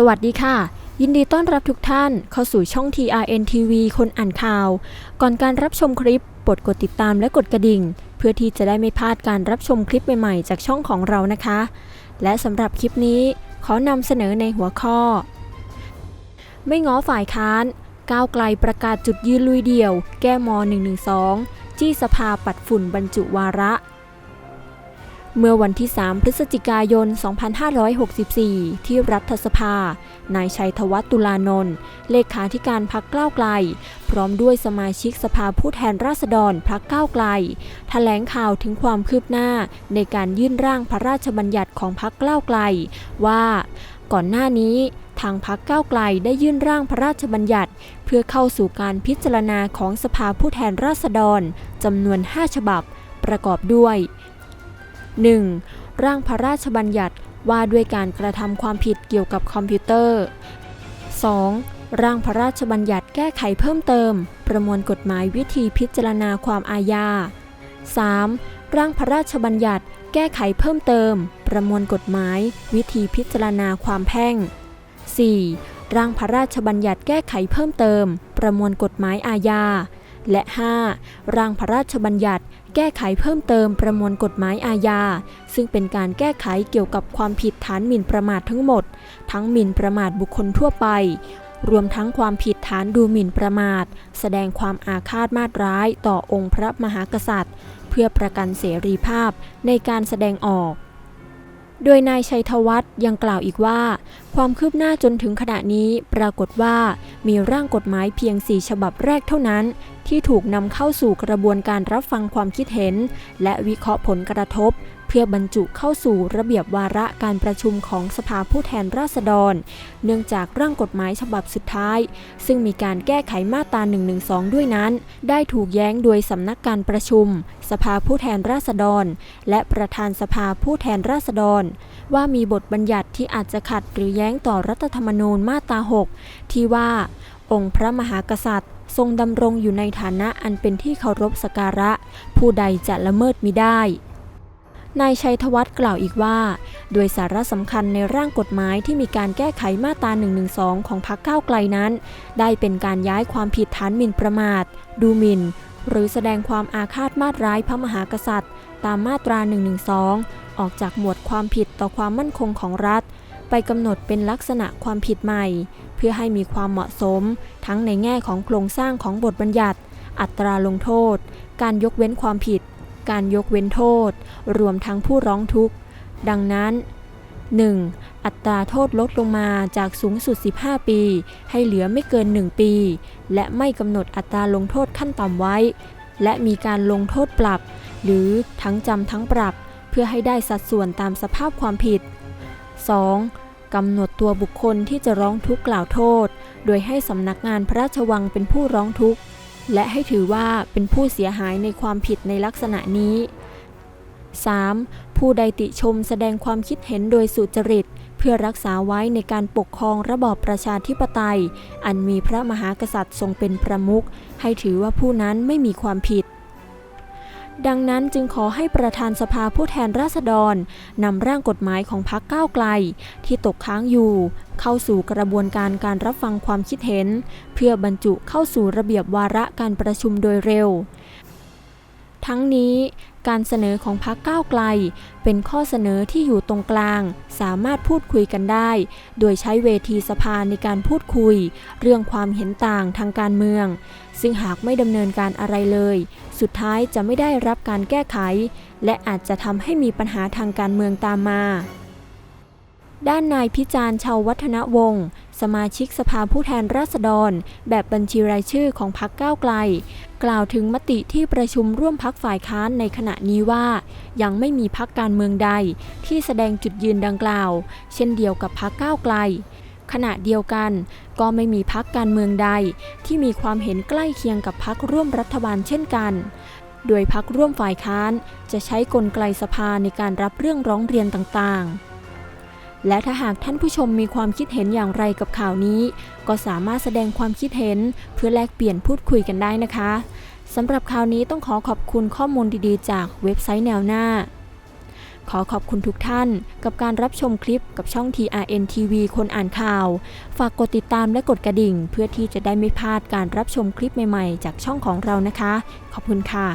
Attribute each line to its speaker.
Speaker 1: สวัสดีค่ะ ยินดีต้อนรับทุกท่านเข้าสู่ช่อง TRN TV คนอ่านข่าว ก่อนการรับชมคลิปโปรดกดติดตามและกดกระดิ่ง เพื่อที่จะได้ไม่พลาดการรับชมคลิปใหม่ๆ จากช่องของเรานะคะ และสำหรับคลิปนี้ขอนำเสนอในหัวข้อ ไม่ง้อฝ่ายค้าน ก้าวไกลประกาศจุดยืนลุยเดี่ยว แก้ม .112 จี้สภาปัดฝุ่นบรรจุวาระ เมื่อวันที่ 3 พฤศจิกายน 2564 ที่รัฐสภา นายชัยธวัฒน์ตุลานนท์ เลขาธิการพักก้าวไกล พร้อมด้วยสมาชิกสภาผู้แทนราษฎรพักก้าวไกล แถลงข่าวถึงความคืบหน้าในการยื่นร่างพระราชบัญญัติของพักก้าวไกล ว่าก่อนหน้านี้ทางพักก้าวไกลได้ยื่นร่างพระราชบัญญัติ เพื่อเข้าสู่การพิจารณาของสภาผู้แทนราษฎรจำนวน 5 ฉบับ ประกอบด้วย 1. ร่างพระราชบัญญัติว่าด้วยการกระทำความผิดเกี่ยวกับคอมพิวเตอร์ 2. ร่างพระราชบัญญัติแก้ไขเพิ่มเติม ประมวลกฎหมายวิธีพิจารณาความอาญา 3. ร่างพระราชบัญญัติแก้ไขเพิ่มเติม ประมวลกฎหมาย วิธีพิจารณาความแพ่ง 4. ร่างพระราชบัญญัติแก้ไขเพิ่มเติม ประมวลกฎหมายอาญา และ 5. ร่างพระราชบัญญัติ แก้ไขเพิ่มเติมประมวลกฎหมายอาญา ซึ่งเป็นการแก้ไขเกี่ยวกับความผิดฐานหมิ่นประมาททั้งหมด ทั้งหมิ่นประมาทบุคคลทั่วไป รวมทั้งความผิดฐานดูหมิ่นประมาท แสดงความอาฆาตมาตร้ายต่อองค์พระมหากษัตริย์ เพื่อประกันเสรีภาพในการแสดงออกโดยนายชัยธวัฒน์ยังกล่าวอีกว่า ความคืบหน้าจนถึงขณะนี้ปรากฏว่ามีร่างกฎหมายเพียง 4 ฉบับแรกเท่านั้น ที่ถูกนำเข้าสู่กระบวนการรับฟังความคิดเห็น และวิเคราะห์ผลกระทบ เพื่อบรรจุเข้าสู่ระเบียบวาระการประชุมของสภาผู้แทนราษฎร เนื่องจากร่างกฎหมายฉบับสุดท้าย ซึ่งมีการแก้ไขมาตรา 112 ด้วยนั้น ได้ถูกแย้งโดยสำนักการประชุม สภาผู้แทนราษฎร และประธานสภาผู้แทนราษฎร ว่ามีบทบัญญัติที่อาจจะขัดหรือแย้งต่อรัฐธรรมนูญมาตรา 6 ที่ว่าองค์พระมหากษัตริย์ ทรงดำรงอยู่ในฐานะอันเป็นที่เคารพสักการะ ผู้ใดจะละเมิดมิได้ นายชัยธวัฒน์กล่าวอีกว่า โดยสาระสำคัญในร่างกฎหมายที่มีการแก้ไขมาตรา 112 ของพรรคก้าวไกลนั้น ได้เป็นการย้ายความผิดฐานหมิ่นประมาท ดูหมิ่น หรือแสดงความอาฆาตมาตร้ายพระมหากษัตริย์ ตามมาตรา 112 ออกจากหมวดความผิดต่อความมั่นคงของรัฐ ไปกำหนดเป็นลักษณะความผิดใหม่ เพื่อให้มีความเหมาะสม ทั้งในแง่ของโครงสร้างของบทบัญญัติ อัตราลงโทษ การยกเว้นความผิด การยกเว้นโทษ รวมทั้งผู้ร้องทุกข์ ดังนั้น 1. อัตราโทษลดลงมาจากสูงสุด 15 ปี ให้เหลือไม่เกิน 1 ปี และไม่กำหนดอัตราลงโทษขั้นต่ำไว้ และมีการลงโทษปรับ หรือทั้งจำทั้งปรับ เพื่อให้ได้สัดส่วนตามสภาพความผิด 2. กำหนดตัวบุคคลที่จะร้องทุกข์กล่าวโทษ โดยให้สำนักงานพระราชวังเป็นผู้ร้องทุกข์ และให้ถือว่าเป็นผู้เสียหายในความผิดในลักษณะนี้ 3. ผู้ใดติชมแสดงความคิดเห็นโดยสุจริต เพื่อรักษาไว้ในการปกครองระบอบประชาธิปไตย อันมีพระมหากษัตริย์ทรงเป็นประมุขให้ถือว่าผู้นั้นไม่มีความผิด ดังนั้นจึงขอให้ประธานสภาผู้แทนราษฎรนำร่างกฎหมายของพรรคก้าวไกล ที่ตกค้างอยู่ เข้าสู่กระบวนการการรับฟังความคิดเห็น เพื่อบรรจุเข้าสู่ระเบียบวาระการประชุมโดยเร็ว ทั้งนี้ การเสนอของพรรคก้าวไกล เป็นข้อเสนอที่อยู่ตรงกลาง สามารถพูดคุยกันได้ โดยใช้เวทีสภาในการพูดคุย เรื่องความเห็นต่างทางการเมือง ซึ่งหากไม่ดำเนินการอะไรเลย สุดท้ายจะไม่ได้รับการแก้ไข และอาจจะทำให้มีปัญหาทางการเมืองตามมาด้านนายพิจารณ์ชาววัฒนวงศ์ สมาชิกสภาผู้แทนราษฎร แบบบัญชีรายชื่อของพรรคก้าวไกล กล่าวถึงมติที่ประชุมร่วมพักฝ่ายค้านในขณะนี้ว่า ยังไม่มีพักการเมืองใด ที่แสดงจุดยืนดังกล่าว เช่นเดียวกับพักก้าวไกล ขณะเดียวกันก็ไม่มีพักการเมืองใด ที่มีความเห็นใกล้เคียงกับพักร่วมรัฐบาลเช่นกันโดยพักร่วมฝ่ายค้านจะใช้กลไกสภาในการรับเรื่องร้องเรียนต่างๆ และถ้าหากท่านผู้ชมมีความคิดเห็นอย่างไรกับข่าวนี้ ก็สามารถแสดงความคิดเห็นเพื่อแลกเปลี่ยนพูดคุยกันได้นะคะสำหรับข่าวนี้ต้องขอขอบคุณข้อมูลดีๆ จากเว็บไซต์แนวหน้า ขอขอบคุณทุกท่านกับการรับชมคลิปกับช่อง TRN TV คนอ่านข่าว ฝากกดติดตามและกดกระดิ่ง เพื่อที่จะได้ไม่พลาดการรับชมคลิปใหม่ๆ จากช่องของเรานะคะ ขอบคุณค่ะ